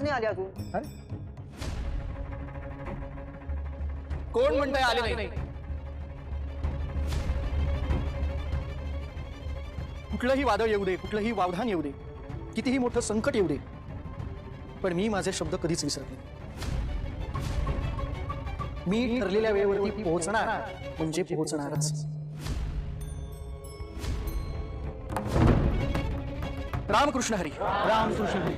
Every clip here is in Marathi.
कोणच नाही आले अजून. कोण म्हणताय आले नाही? कुठलंही वादळ येऊ दे कुठलंही वावधान येऊ दे कितीही मोठं संकट येऊ दे पण मी माझे शब्द कधीच विसरत नाही. मी ठरलेल्या वेळेवरती पोहोचणार म्हणजे पोहोचणारच. रामकृष्ण हरी. रामकृष्ण हरी.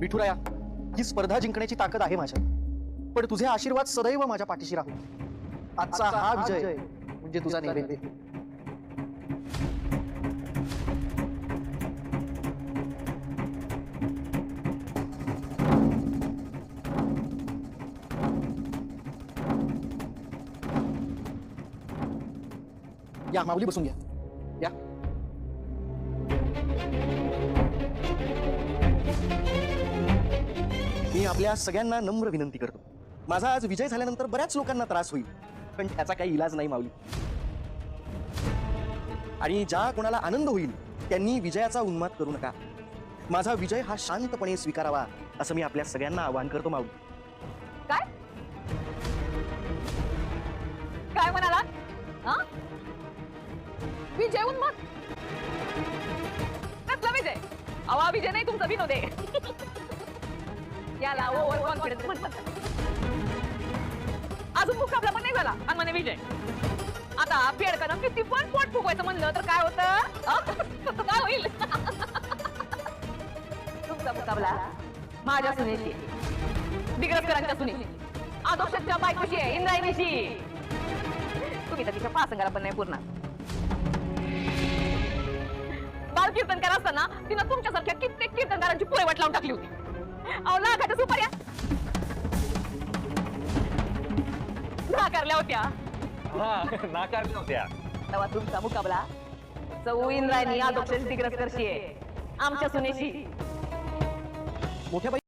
विठुराया ही स्पर्धा जिंकण्याची ताकद आहे माझ्या पण तुझे आशीर्वाद सदैव माझ्या पाठीशी राहू. आजचा हा विजय म्हणजे तुझा नैवेद्य. या माऊली बसून घ्या. या. मी आपल्या सगळ्यांना नम्र विनंती करतो. माझा आज विजय झाल्यानंतर बऱ्याच लोकांना त्रास होईल पण त्याचा काही इलाज नाही माऊली. आणि ज्या कोणाला आनंद होईल त्यांनी विजयाचा उन्माद करू नका. माझा विजय हा शांतपणे स्वीकारावा असं मी आपल्या सगळ्यांना आवाहन करतो माऊली. काय? काय म्हणाला हा जेवून मग. कसला विजय अवा विजय नाही तुमचा विनोद आहे याला ओव्हर कॉन्फिडन्स म्हणतात अजून मुकाबला पण नाही झाला. आणि म्हणे विजय आता पेडकानं किती पण पोट फुगवायचं म्हणलं तर काय होतं? काय होईल? तुमचा मुकाबला माझ्या सुनेशी दिग्रजकरांच्या सुनी आदोषाच्या बायकोशी आहे इंद्रायणीशी. तुम्ही तर तिच्या पासंगाला पण नाही पूर्ण कीर्तनकार असताना तिनं तुमच्यासारख्या कित्येक कीर्तनकारांची पुरे वाट लावून टाकली होती. अहो लाखाच्या सुपाऱ्या. नाकारल्या होत्या. नाकारल्या होत्या. तेव्हा तुमचा मुकाबला चौ इंद्रायणी आदोक्षाची दिग्रजकरशी आहे आमच्या सुनेशी. मोठ्या